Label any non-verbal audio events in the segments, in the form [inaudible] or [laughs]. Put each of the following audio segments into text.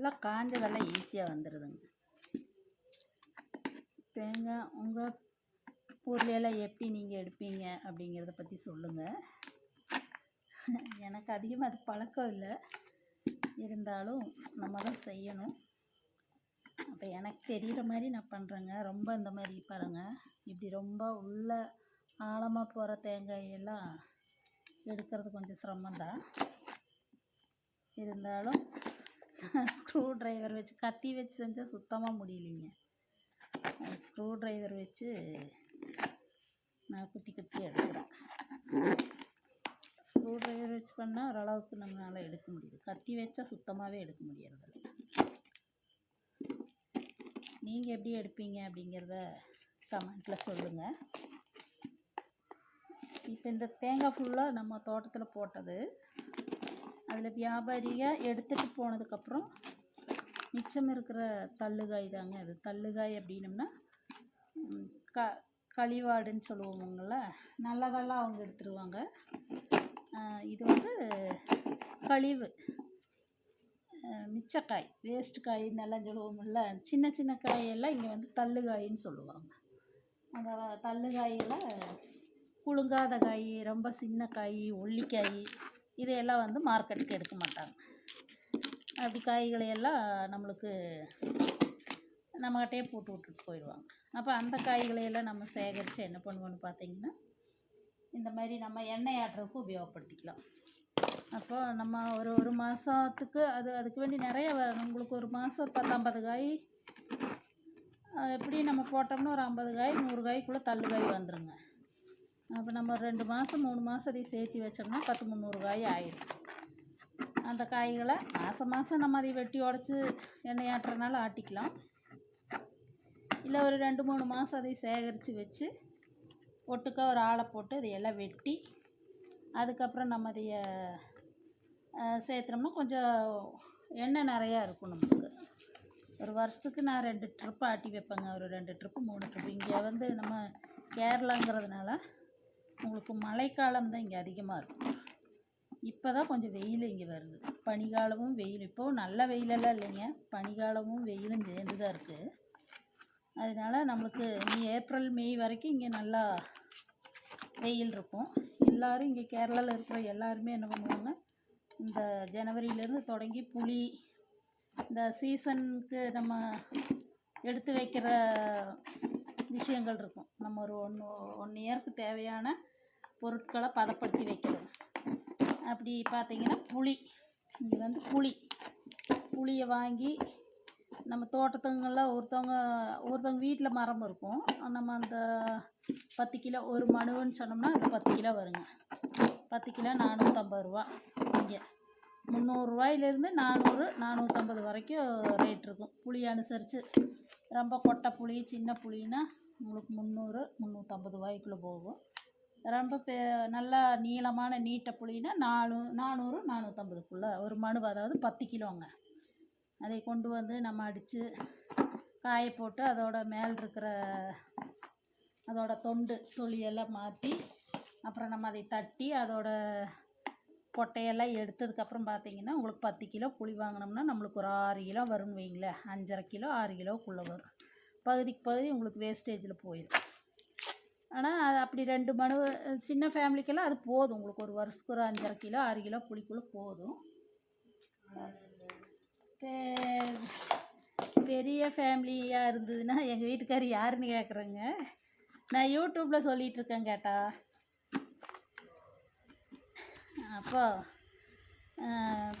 நல்லா காஞ்சதெல்லாம் ஈஸியாக வந்துடுதுங்க தேங்காய் உங்கள் ஊர்லையெல்லாம் எப்படி நீங்கள் எடுப்பீங்க அப்படிங்கிறத பற்றி சொல்லுங்கள் எனக்கு அதிகமாக அது பழக்கம் இல்லை. இருந்தாலும் நம்ம தான் செய்யணும். அப்போ எனக்கு தெரிகிற மாதிரி நான் பண்ணுறேங்க ரொம்ப இந்த மாதிரி பாருங்கள் இப்படி ரொம்ப உள்ள ஆழமாக போகிற தேங்காயெல்லாம் எடுக்கிறது கொஞ்சம் சிரமம்தான். இருந்தாலும் ஸ்க்ரூ ட்ரைவர் வச்சு கத்தி வச்சு செஞ்சால் சுத்தமாக முடியலைங்க. ஸ்க்ரூ ட்ரைவர் வச்சு நான் குத்தி குத்தி எடுக்கிறேன். ஸ்க்ரூ ட்ரைவர் வச்சு பண்ணால் ஓரளவுக்கு நம்மளால் எடுக்க முடியுது. கத்தி வச்சா சுத்தமாகவே எடுக்க முடியறது நீங்கள் எப்படி எடுப்பீங்க அப்படிங்கிறத கமெண்ட்டில் சொல்லுங்கள் இப்போ இந்த தேங்காய் ஃபுல்லாக நம்ம தோட்டத்தில் போட்டது அதில் வியாபாரியாக எடுத்துகிட்டு போனதுக்கப்புறம் மிச்சம் இருக்கிற தள்ளுகாய் தாங்க அது. தள்ளுகாய் அப்படின்னம்னா க களிவாடுன்னு சொல்லுவோமுங்கள நல்லதெல்லாம் அவங்க எடுத்துருவாங்க. இது வந்து கழிவு மிச்சக்காய் வேஸ்ட் காயின்னு எல்லாம் சொல்லுவோம்ல சின்ன சின்ன காயெல்லாம் இங்கே வந்து தள்ளுகாயின்னு சொல்லுவாங்க. அந்த தள்ளுகாயில் குலுங்காத காய் ரொம்ப சின்ன காய் ஒல்லிக்காய் இதையெல்லாம் வந்து மார்க்கெட்டுக்கு எடுக்க மாட்டாங்க. அப்படி காய்களை எல்லாம் நம்மளுக்கு நம்மகிட்டே போட்டு விட்டுட்டு போயிடுவாங்க. அப்போ அந்த காய்களை எல்லாம் நம்ம சேகரித்து என்ன பண்ணுவோன்னு பார்த்தீங்கன்னா இந்த மாதிரி நம்ம எண்ணெய் ஆட்டுறதுக்கு உபயோகப்படுத்திக்கலாம். அப்போ நம்ம ஒரு ஒரு மாதத்துக்கு அது அதுக்கு வேண்டி நிறைய உங்களுக்கு ஒரு மாதம் ஒரு பத்தம்பது காய் எப்படி நம்ம போட்டோம்னா ஒரு ஐம்பது காய் நூறு காய்க்குள்ளே தள்ளுகாய் வந்துருங்க. அப்போ நம்ம ரெண்டு மாதம் மூணு மாதம் அதை சேர்த்து வச்சோம்னா பத்து முந்நூறு காய் ஆயிடும் அந்த காய்களை மாதம் மாதம் நம்ம அதை வெட்டி உடச்சி எண்ணெய் ஆட்டுறனால ஆட்டிக்கலாம். இல்லை ஒரு ரெண்டு மூணு மாதம் அதை சேகரித்து வச்சு ஒட்டுக்கா ஒரு ஆளை போட்டு அதை எல்லாம் வெட்டி அதுக்கப்புறம் நம்ம அதைய அஹ், சேர்த்துனோம்னா கொஞ்சம் எண்ணெய் நிறையா இருக்கும் நமக்கு. ஒரு வருஷத்துக்கு நான் ரெண்டு ட்ரிப்பு ஆட்டி வைப்பேங்க. ஒரு ரெண்டு ட்ரிப்பு மூணு ட்ரிப்பு இங்கே வந்து நம்ம கேரளாங்கிறதுனால உங்களுக்கு மழைக்காலம் தான் இங்கே அதிகமாக இருக்கும். இப்போ தான் கொஞ்சம் வெயில் இங்கே வருது. பனிக்காலமும் வெயில். இப்போது நல்ல வெயிலெல்லாம் இல்லைங்க. பனிக்காலமும் வெயிலும் சேர்ந்து தான் இருக்குது அதனால நம்மளுக்கு இனி ஏப்ரல் மே வரைக்கும் இங்கே நல்லா வெயில் இருக்கும். எல்லாரும் இங்கே கேரளாவில் இருக்கிற எல்லாருமே என்ன பண்ணுவாங்க? இந்த ஜனவரியிலேருந்து தொடங்கி புளி இந்த சீசனுக்கு நம்ம எடுத்து வைக்கிற விஷயங்கள் இருக்கும் நம்ம ஒரு ஒன்று ஒன் இயருக்கு தேவையான பொருட்களை பதப்படுத்தி வைக்கிறது. அப்படி பார்த்திங்கன்னா புளி. இங்கே வந்து புளி. புளியை வாங்கி நம்ம தோட்டத்துங்களில் ஒருத்தவங்க ஒருத்தவங்க வீட்டில் மரம் இருக்கும். நம்ம அந்த பத்து கிலோ ஒரு மனுன்னு சொன்னோம்னா அது பத்து கிலோ வருங்க. பத்து கிலோ நானூற்றம்பது ரூபா. இங்கே முந்நூறுரூவாயிலேருந்து நானூறு நானூற்றம்பது வரைக்கும் ரேட் இருக்கும். புளி அனுசரித்து ரொம்ப கொட்டை புளி சின்ன புளின்னா உங்களுக்கு முந்நூறு முந்நூற்றம்பது ரூபாய்க்குள்ளே போகும். ரொம்ப பெ நல்லா நீளமான நீட்ட புளினா நாலு நானூறு நானூற்றம்பதுக்குள்ளே ஒரு மனு அதாவது பத்து கிலோங்க. அதை கொண்டு வந்து நம்ம அடித்து காய போட்டு அதோட மேல் இருக்கிற அதோட தொண்டு தொழியெல்லாம் மாற்றி அப்புறம் நம்ம அதை தட்டி அதோட கொட்டையெல்லாம் எடுத்ததுக்கப்புறம் பார்த்தீங்கன்னா உங்களுக்கு பத்து கிலோ புளி வாங்கினோம்னா நம்மளுக்கு ஒரு ஆறு கிலோ வரும்னு வைங்களேன். அஞ்சரை கிலோ ஆறு கிலோக்குள்ளே வரும். பகுதிக்கு பகுதி உங்களுக்கு வேஸ்டேஜில் போயிடும் ஆனால் அது அப்படி ரெண்டு மனு சின்ன ஃபேமிலிக்கெல்லாம் அது போதும். உங்களுக்கு ஒரு வருஷத்துக்கு ஒரு அஞ்சரை கிலோ ஆறு கிலோ புளிக்குள்ளே போதும். பெ- பெரிய ஃபேமிலியாக இருந்ததுன்னா எங்கள் வீட்டுக்கார் யாருன்னு கேட்குறேங்க நான் யூடியூப்பில் சொல்லிகிட்டு இருக்கேன் கேட்டா. அப்போ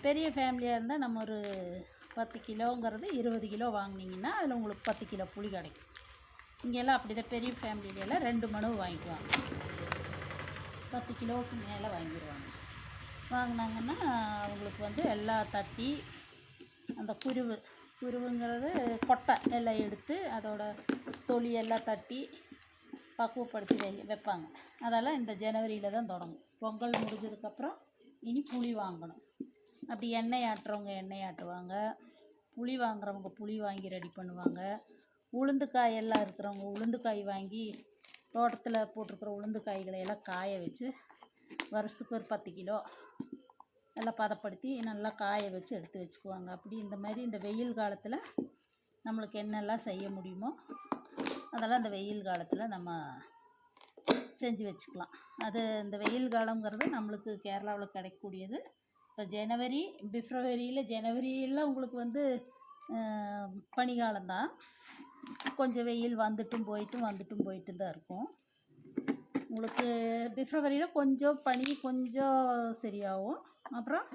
பெரிய ஃபேமிலியாக இருந்தால் நம்ம ஒரு பத்து கிலோங்கிறது இருபது கிலோ வாங்குனீங்கன்னா அதில் உங்களுக்கு பத்து கிலோ புளி கிடைக்கும். இங்கெல்லாம் அப்படி தான் பெரிய ஃபேமிலியிலலாம் ரெண்டு மனு வாங்கிக்குவாங்க. பத்து கிலோவுக்கு மேலே வாங்கிடுவாங்க வாங்கினாங்கன்னா அவங்களுக்கு வந்து எல்லாம் தட்டி அந்த குருவு குருவுங்கிறது கொட்டை எல்லாம் எடுத்து அதோட தொலி எல்லாம் தட்டி பக்குவப்படுத்தி வை வைப்பாங்க. அதெல்லாம் இந்த ஜனவரியில் தான் தொடங்கும். பொங்கல் முடிஞ்சதுக்கப்புறம் இனி புளி வாங்கணும். அப்படி எண்ணெய் ஆட்டுறவங்க எண்ணெய் ஆட்டுவாங்க. புளி வாங்குறவங்க புளி வாங்கி ரெடி பண்ணுவாங்க. உளுந்துக்காய் எல்லாம் இருக்கிறவங்க உளுந்து காய் வாங்கி தோட்டத்தில் போட்டிருக்கிற உளுந்து காய்களை எல்லாம் காய வச்சு வருஷத்துக்கு ஒரு பத்து கிலோ எல்லாம் பதப்படுத்தி நல்லா காய வச்சு எடுத்து வச்சுக்குவாங்க. அப்படி இந்த மாதிரி இந்த வெயில் காலத்தில் நம்மளுக்கு என்னெல்லாம் செய்ய முடியுமோ அதெல்லாம் இந்த வெயில் காலத்தில் நம்ம செஞ்சு வச்சுக்கலாம். அது இந்த வெயில் காலங்கிறது நம்மளுக்கு கேரளாவில் கிடைக்கக்கூடியது. இப்போ ஜனவரி பிப்ரவரியில் ஜனவரியில் உங்களுக்கு வந்து பனிகாலம்தான் கொஞ்சம் வெயில் வந்துட்டும் போயிட்டும் வந்துட்டும் போயிட்டு தான் இருக்கும். உங்களுக்கு பிப்ரவரியில் கொஞ்சம் பனி கொஞ்சம் சரியாகும். அப்புறம்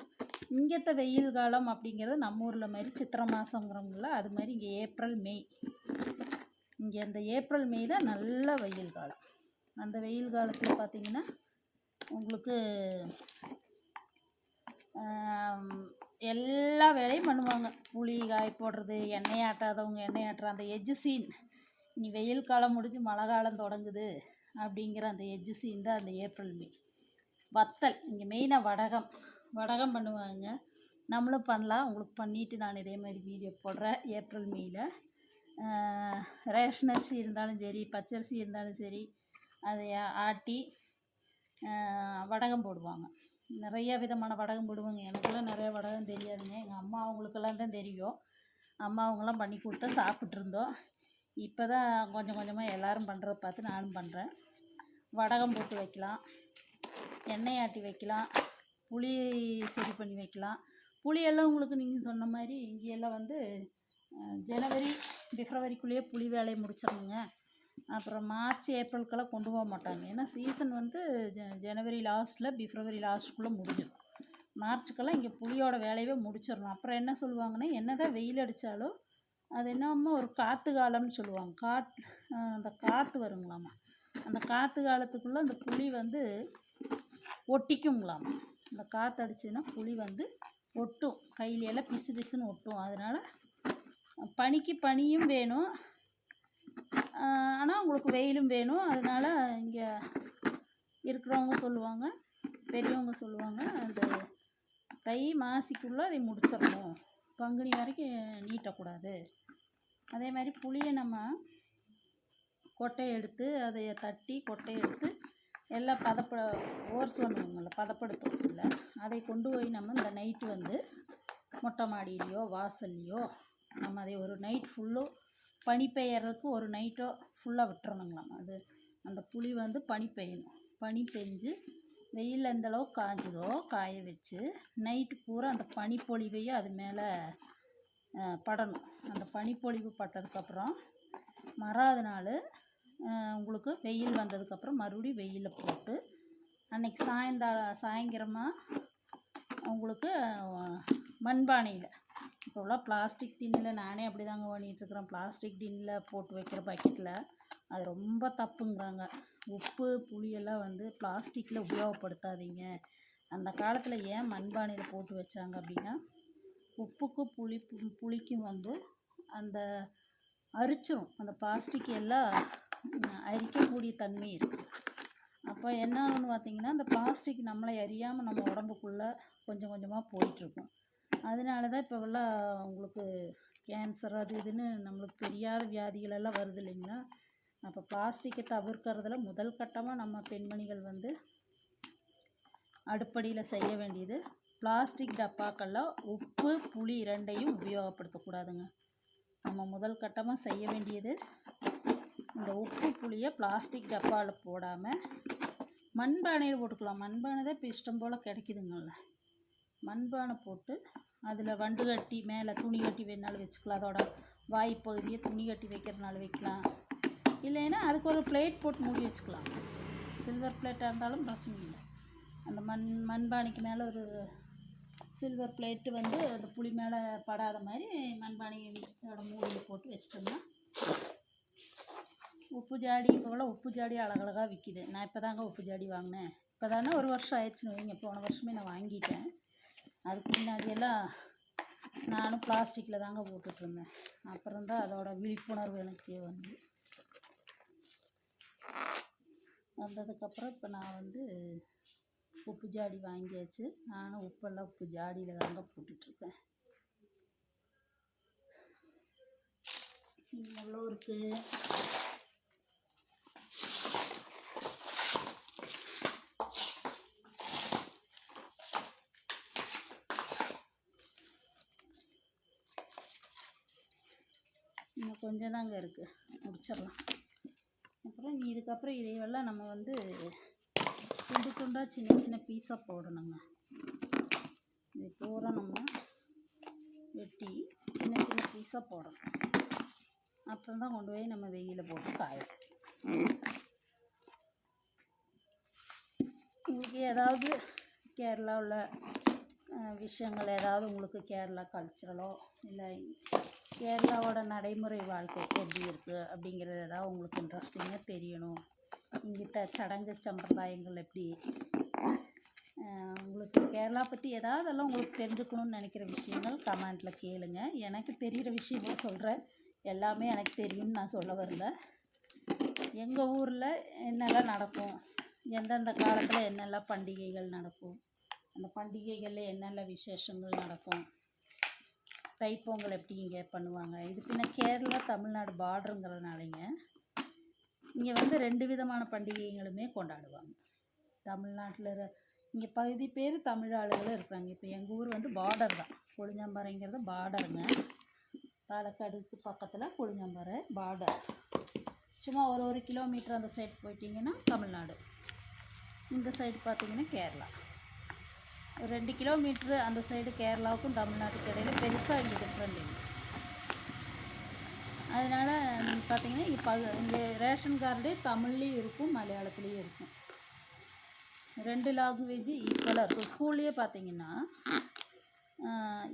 இங்கேத்த வெயில் காலம் அப்படிங்கிறது நம்ம ஊரில் மாதிரி சித்திரை மாதங்கிறவங்கள அது மாதிரி இங்கே ஏப்ரல் மே. இங்கே அந்த ஏப்ரல் மே தான் நல்ல வெயில் காலம். அந்த வெயில் காலத்தில் பார்த்தீங்கன்னா உங்களுக்கு எல்லா வேலையும் பண்ணுவாங்க. புளி காய போடுறது எண்ணெய் ஆட்டாதவங்க எண்ணெய் ஆட்டுற அந்த எஜ்ஜு சீன் இனி வெயில் காலம் முடிஞ்சு மழை காலம் தொடங்குது அப்படிங்கிற அந்த எஜ்ஜு சீன் தான் அந்த ஏப்ரல் மே வத்தல் இங்கே மெயினாக வடகம். வடகம் பண்ணுவாங்க. நம்மளும் பண்ணலாம். உங்களுக்கு பண்ணிவிட்டு நான் இதே மாதிரி வீடியோ போடுறேன் ஏப்ரல் மேயில் ரேஷன் அரிசி இருந்தாலும் சரி பச்சரிசி இருந்தாலும் சரி அதை ஆட்டி வடகம் போடுவாங்க. நிறைய விதமான வடகம் போடுவாங்க. எனக்கெல்லாம் நிறைய வடகம் தெரியாதுங்க. எங்கள் அம்மா அவங்களுக்கெல்லாம் தான் தெரியும். அம்மா அவங்களாம் பண்ணி கொடுத்தா சாப்பிட்ருந்தோம் இப்போ தான் கொஞ்சம் கொஞ்சமாக எல்லோரும் பண்ணுறத பார்த்து நானும் பண்ணுறேன் வடகம் போட்டு வைக்கலாம். எண்ணெய் ஆட்டி வைக்கலாம். புளி சரி பண்ணி வைக்கலாம். புளியெல்லாம் உங்களுக்கு நீங்கள் சொன்ன மாதிரி இங்கேயெல்லாம் வந்து ஜனவரி பிப்ரவரிக்குள்ளேயே புளி வேலையை முடிச்சிடணுங்க. அப்புறம் மார்ச் ஏப்ரலுக்கெல்லாம் கொண்டு போக மாட்டாங்க. ஏன்னா சீசன் வந்து ஜ ஜனவரி லாஸ்ட்டில் பிப்ரவரி லாஸ்ட்டுக்குள்ளே முடிஞ்சிடும். மார்ச்சுக்கெல்லாம் இங்கே புளியோட வேலையவே முடிச்சிடணும். அப்புறம் என்ன சொல்லுவாங்கன்னா என்ன தான் வெயில் அடித்தாலும் அது என்னமோ ஒரு காற்று காலம்னு சொல்லுவாங்க. காட் அந்த காற்று வருங்களாமா? அந்த காற்று காலத்துக்குள்ளே அந்த புளி வந்து ஒட்டிக்குங்களாம்? அந்த காற்று அடிச்சதுன்னா புளி வந்து ஒட்டும். கையில பிசு பிசுன்னு ஒட்டும். அதனால் பனிக்கு பனியும் வேணும். ஆனால் உங்களுக்கு வெயிலும் வேணும். அதனால் இங்கே இருக்கிறவங்க சொல்லுவாங்க பெரியவங்க சொல்லுவாங்க அந்த தை மாசிக்குள்ளே அதை முடிச்சிடணும். பங்குனி வரைக்கும் நீட்டக்கூடாது. அதே மாதிரி புளியை நம்ம கொட்டையை எடுத்து அதை தட்டி கொட்டையை எடுத்து எல்லாம் பதப்பட ஓர்ஸ் பண்ணுவாங்கள்ல பதப்படுத்துவோம்ல அதை கொண்டு போய் நம்ம இந்த நைட்டு வந்து மொட்டை மாடியிலையோ வாசல்லையோ நம்ம அதை ஒரு நைட் ஃபுல்லும் பனி பெய்யறதுக்கு ஒரு நைட்டோ ஃபுல்லாக விட்டுறணுங்களாம். அது அந்த புளி வந்து பனி பெய்யணும். பனி பெஞ்சு வெயில் எந்தளவுக்கு காய்ஞ்சதோ காய்ஞ்சுதோ காய வச்சு நைட்டு பூரா அந்த பனிப்பொழிவையும் அது மேலே படணும். அந்த பனிப்பொழிவு பட்டதுக்கப்புறம் மறாத நாள் உங்களுக்கு வெயில் வந்ததுக்கப்புறம் மறுபடியும் வெயிலில் போட்டு அன்னைக்கு சாயந்தா சாயந்தரமாக உங்களுக்கு மண்பானையில் இப்போலாம் பிளாஸ்டிக் டின்னில் நானே அப்படி தாங்க பண்ணிகிட்ருக்குறேன் பிளாஸ்டிக் டின்னில் போட்டு வைக்கிற பக்கெட்டில் அது ரொம்ப தப்புங்கிறாங்க. உப்பு புளியெல்லாம் வந்து பிளாஸ்டிக்கில் உபயோகப்படுத்தாதீங்க. அந்த காலத்தில் ஏன் மண்பானையில் போட்டு வச்சாங்க அப்படின்னா உப்புக்கும் புளி புளிக்கும் வந்து அந்த அரிச்சிரும். அந்த பிளாஸ்டிக் எல்லாம் அரிக்கக்கூடிய தன்மை இருக்குது அப்போ என்ன ஆகும்னு பார்த்தீங்கன்னா அந்த பிளாஸ்டிக் நம்மளை அறியாமல் நம்ம உடம்புக்குள்ளே கொஞ்சம் கொஞ்சமாக போயிட்டுருக்கும். அதனால தான் இப்போவெல்லாம் உங்களுக்கு கேன்சர் அது இதுன்னு நம்மளுக்கு தெரியாத வியாதிகளெல்லாம் வருது இல்லைங்களா? அப்போ பிளாஸ்டிக்கை தவிர்க்கிறதுல முதல் கட்டமாக நம்ம பெண்மணிகள் வந்து அடுப்படியில் செய்ய வேண்டியது பிளாஸ்டிக் டப்பாக்களில் உப்பு புளி இரண்டையும் உபயோகப்படுத்தக்கூடாதுங்க. நம்ம முதல் கட்டமாக செய்ய வேண்டியது இந்த உப்பு புளியை பிளாஸ்டிக் டப்பாவில் போடாமல் மண்பானையில் போட்டுக்கலாம். மண்பானை தான் இப்போ இஷ்டம் போல் கிடைக்குதுங்கள்ல மண்பானை போட்டு அதில் வண்டு கட்டி மேலே துணி கட்டி வேணாலும் வச்சுக்கலாம். அதோட வாய்ப்பகுதியை துணி கட்டி வைக்கிறதுனால வைக்கலாம். இல்லைன்னா அதுக்கு ஒரு பிளேட் போட்டு மூடி வச்சுக்கலாம். சில்வர் பிளேட்டாக இருந்தாலும் பிரச்சனை இல்லை. அந்த மண் மண்பானைக்கு மேலே ஒரு சில்வர் பிளேட்டு வந்து அந்த புளி மேலே படாத மாதிரி மண்பானையோட மூடியை போட்டு வச்சிட்டோம்னா உப்பு ஜாடி இப்போலாம் உப்பு ஜாடி அழகழகாக விற்கிது நான் இப்போ தாங்க உப்பு ஜாடி வாங்கினேன். இப்போ தானே ஒரு வருஷம் ஆயிடுச்சுன்னு வைங்க. போன வருஷமே நான் வாங்கிட்டேன். அதுக்கு முன்னாடியெல்லாம் நானும் பிளாஸ்டிக்கில் தாங்க போட்டுட்ருந்தேன். அப்புறம் தான் அதோட விழிப்புணர்வு எனக்கே வந்து வந்ததுக்கப்புறம் இப்போ நான் வந்து உப்பு ஜாடி வாங்கியாச்சு. நானும் உப்பெல்லாம் உப்பு ஜாடியில் தாங்க போட்டுட்ருக்கேன். இவ்வளோ இருக்குது கொஞ்சம் தாங்க இருக்குது முடிச்சிடலாம். அப்புறம் இதுக்கப்புறம் இதையெல்லாம் நம்ம வந்து துண்டு துண்டாக சின்ன சின்ன பீஸாக போடணுங்க. இது பூரா நம்ம வெட்டி சின்ன சின்ன பீஸாக போடணும். அப்புறம் தான் கொண்டு போய் நம்ம வெயிலில் போட்டு காய வைக்கணும். உங்களுக்கு ஏதாவது கேரளாவில் விஷயங்கள் ஏதாவது உங்களுக்கு கேரளா கல்ச்சுரலோ இல்லை கேரளாவோட நடைமுறை வாழ்க்கை எப்படி இருக்குது அப்படிங்கிறது ஏதாவது உங்களுக்கு இன்ட்ரெஸ்டிங்காக தெரியணும். இங்கிட்ட சடங்கு சம்பிரதாயங்கள் எப்படி? உங்களுக்கு கேரளா பற்றி ஏதாவதெல்லாம் உங்களுக்கு தெரிஞ்சுக்கணும்னு நினைக்கிற விஷயங்கள் கமெண்ட்டில் கேளுங்க. எனக்கு தெரிகிற விஷயங்கள் சொல்கிறேன் எல்லாமே எனக்கு தெரியும்னு நான் சொல்ல வரல. எங்கள் ஊரில் என்னெல்லாம் நடக்கும்? எந்தெந்த காலத்தில் என்னெல்லாம் பண்டிகைகள் நடக்கும்? அந்த பண்டிகைகளில் என்னென்ன விசேஷங்கள் நடக்கும்? தைப்பொங்கல் எப்படி இங்கே பண்ணுவாங்க? இது பின்ன கேரளா தமிழ்நாடு பார்டருங்கிறதுனாலைங்க இங்கே வந்து ரெண்டு விதமான பண்டிகைகளுமே கொண்டாடுவாங்க. தமிழ்நாட்டில் இங்கே பகுதி பேர் தமிழ் ஆளுகளும் இருக்காங்க இப்போ எங்கள் ஊர் வந்து பார்டர் தான். கொழிஞ்சாம்பாறைங்கிறது பார்டருங்க. பாலக்காடுக்கு பக்கத்தில் கொழிஞ்சாம்பாறை பார்டர். சும்மா ஒரு ஒரு கிலோமீட்டர் அந்த சைடு போயிட்டிங்கன்னா தமிழ்நாடு. இந்த சைடு பார்த்திங்கன்னா கேரளா. ஒரு ரெண்டு கிலோமீட்ரு அந்த சைடு கேரளாவுக்கும் தமிழ்நாட்டுக்கு இடையில பெருசாக இங்கே டிஃப்ரெண்ட் இல்லை அதனால் பார்த்திங்கன்னா பார்த்தீங்கன்னா இங்கே பகு இங்கே ரேஷன் கார்டு தமிழ்லேயும் இருக்கும் மலையாளத்துலேயும் இருக்கும். ரெண்டு லாங்குவேஜ் ஈக்குவலாக இருக்கும் ஸ்கூல்லையே பார்த்தீங்கன்னா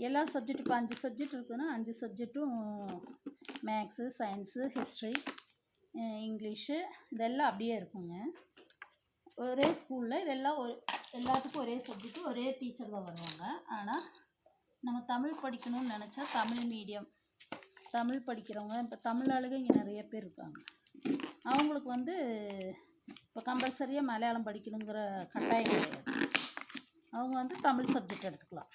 எல்லா சப்ஜெக்ட் இப்போ அஞ்சு சப்ஜெக்ட் இருக்குதுன்னா அஞ்சு சப்ஜெக்ட்டும் மேக்ஸு சயின்ஸு ஹிஸ்ட்ரி இங்கிலீஷு இதெல்லாம் அப்படியே இருக்குங்க. ஒரே ஸ்கூலில் இதெல்லாம் ஒரு எல்லாத்துக்கும் ஒரே சப்ஜெக்ட்டு ஒரே டீச்சர் தான் வருவாங்க. ஆனால் நம்ம தமிழ் படிக்கணும்னு நினச்சா தமிழ் மீடியம் தமிழ் படிக்கிறவங்க இப்போ தமிழ் ஆளுங்க இங்கே நிறைய பேர் இருக்காங்க. அவங்களுக்கு வந்து இப்போ கம்பல்சரியாக மலையாளம் படிக்கணுங்கிற கட்டாயம் கிடையாது. அவங்க வந்து தமிழ் சப்ஜெக்ட் எடுத்துக்கலாம்.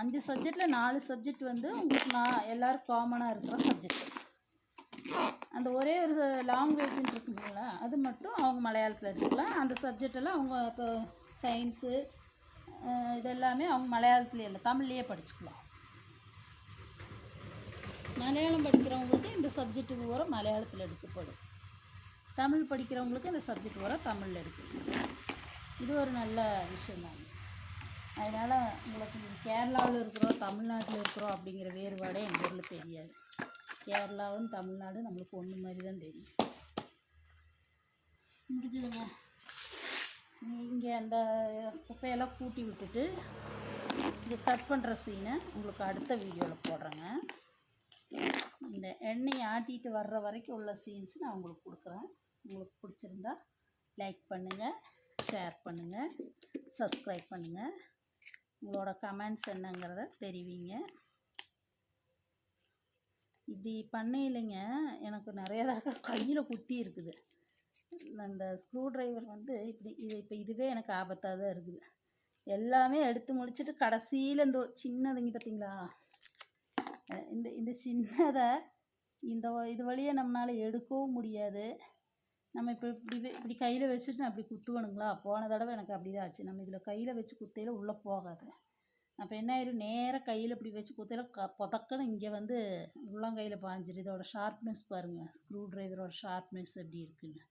அஞ்சு சப்ஜெக்டில் நாலு சப்ஜெக்ட் வந்து உங்களுக்கு நான் எல்லோரும் காமனாக இருக்கிற சப்ஜெக்ட் அந்த ஒரே ஒரு லாங்குவேஜ்னு இருக்குங்களா அது மட்டும் அவங்க மலையாளத்தில் எடுத்துக்கலாம். அந்த சப்ஜெக்ட் எல்லாம் அவங்க இப்போ சயின்ஸு இதெல்லாமே அவங்க மலையாளத்துலேயே இல்லை தமிழ்லேயே படிச்சுக்கலாம். மலையாளம் படிக்கிறவங்களுக்கு இந்த சப்ஜெக்ட் பூரா மலையாளத்தில் எடுக்கப்படும். தமிழ் படிக்கிறவங்களுக்கு இந்த சப்ஜெக்ட் பூரா தமிழில் எடுக்கப்படும். இது ஒரு நல்ல விஷயம்தாங்க அதனால் உங்களுக்கு கேரளாவில் இருக்கிறோம் தமிழ்நாட்டில் இருக்கிறோம் அப்படிங்கிற வேறுபாடே எங்கள் ஊரில் தெரியாது. கேரளாவும் தமிழ்நாடும் நம்மளுக்கு ஒன்று மாதிரி தான் தெரியும். முடிஞ்சதுங்க. இங்கே அந்த குப்பையெல்லாம் கூட்டி விட்டுட்டு இது கட் பண்ணுற சீனை உங்களுக்கு அடுத்த வீடியோவில் போடுறேங்க. இந்த எண்ணெய் ஆட்டிட்டு வர்ற வரைக்கும் உள்ள சீன்ஸ் நான் உங்களுக்கு கொடுக்குறேன். உங்களுக்கு பிடிச்சிருந்தா லைக் பண்ணுங்கள் ஷேர் பண்ணுங்கள் சப்ஸ்கிரைப் பண்ணுங்கள் உங்களோட கமெண்ட்ஸ் என்னங்கிறத தெரிவிங்க. இப்படி பண்ணையிலைங்க எனக்கு நிறைய தடவை கையில் குத்தி இருக்குது. அந்த ஸ்க்ரூ டிரைவர் வந்து இப்படி இது இப்போ இதுவே எனக்கு ஆபத்தாக தான் இருக்குது. எல்லாமே எடுத்து முடிச்சுட்டு கடைசியில் இந்த சின்னதுங்க பார்த்தீங்களா இந்த இந்த சின்னதை இந்த இது வழியை நம்மளால் எடுக்கவும் முடியாது. நம்ம இப்போ இப்படி வே- இப்படி கையில் வச்சுட்டு நான் அப்படி குத்துவணுங்களா? போன தடவை எனக்கு அப்படி தான் ஆச்சு. நம்ம இதில் கையில் வச்சு குத்தையில் உள்ளே போகாது. அப்போ என்ன ஆயிரும்? நேராக கையில் இப்படி வச்சு குத்தையில் க புதக்கன்னு இங்கே வந்து உள்ளங்கையில் பாஞ்சிரு இதோட ஷார்ப்னஸ் பாருங்கள் ஸ்க்ரூ ட்ரைவரோட ஷார்ப்னஸ் எப்படி இருக்குன்னு.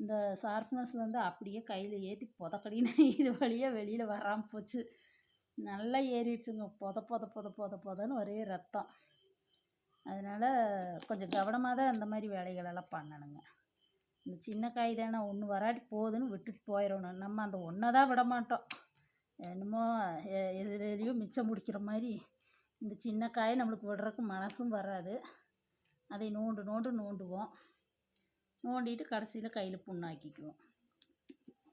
இந்த ஷார்ப்னஸ் வந்து அப்படியே கையில் ஏற்றி புதக்கடின்னு [laughs] இது வழியாக வெளியில் வராமல் போச்சு. நல்லா ஏறிடுச்சுங்க. புத பொத புத பொத புதன்னு ஒரே ரத்தம். அதனால் கொஞ்சம் கவனமாக தான் இந்த மாதிரி வேலைகளெல்லாம் பண்ணணுங்க. இந்த சின்ன காய் தானே ஒன்று வராட்டி போகுதுன்னு விட்டுட்டு போயிடணும் நம்ம அந்த ஒன்றை தான் விட மாட்டோம் என்னமோ எ- எது மிச்சம் முடிக்கிற மாதிரி இந்த சின்ன காய் நம்மளுக்கு விடுறதுக்கு மனசும் வராது. அதை நோண்டு நோண்டு நோண்டுவோம். நோண்டிட்டு கடைசியில் கையில் புண்ணாக்கிக்குவோம்.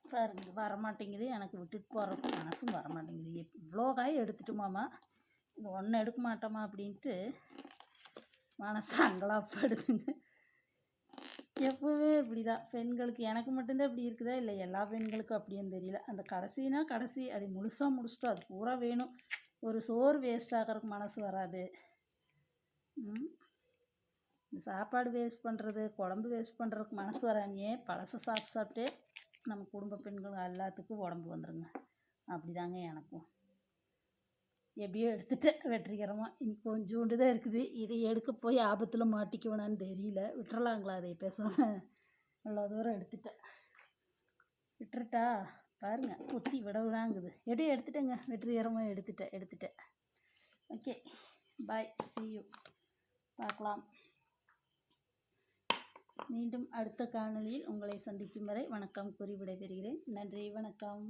பாருங்க வரமாட்டேங்குது. எனக்கு விட்டுட்டு போகிறதுக்கு மனசும் வரமாட்டேங்குது. இவ்வளோ காய் எடுத்துட்டுமாமா ஒன்று எடுக்க மாட்டோமா அப்படின்ட்டு மனசு அங்கலாப்படுதுங்க. எப்போவுமே இப்படி தான் பெண்களுக்கு எனக்கு மட்டும்தான் இப்படி இருக்குதா இல்லை எல்லா பெண்களுக்கும் அப்படின்னு தெரியல. அந்த கடைசினா கடைசி அது முழுசாக முடிச்சுட்டு அது பூரா வேணும். ஒரு சோறு வேஸ்ட் ஆகிறதுக்கு மனசு வராது. இந்த சாப்பாடு வேஸ்ட் பண்ணுறது குழம்பு வேஸ்ட் பண்ணுறதுக்கு மனசு வராமையே பழசை சாப்பிட்டு சாப்பிட்டே நம்ம குடும்ப பெண்கள் எல்லாத்துக்கும் உடம்பு வந்துடுங்க அப்படிதாங்க எனக்கும். எப்படியோ எடுத்துட்டேன். வெற்றிகரமாக இனி கொஞ்சோண்டு தான் இருக்குது. இதை எடுக்க போய் ஆபத்தில் மாட்டிக்குவேனான்னு தெரியல. விட்டுறலாங்களா அதை பேசாமல் நல்லா தூரம் எடுத்துட்டேன். விட்டுருட்டா? பாருங்க குத்தி விடவிடாங்குது எப்படியோ எடுத்துட்டேங்க. வெற்றிகரமாக எடுத்துட்டேன். எடுத்துட்டேன். ஓகே. பாய் சி யூ பார்க்கலாம். மீண்டும் அடுத்த காணொலியில் உங்களை சந்திக்கும் வரை வணக்கம் கூறி விடைபெறுகிறேன். நன்றி. வணக்கம்.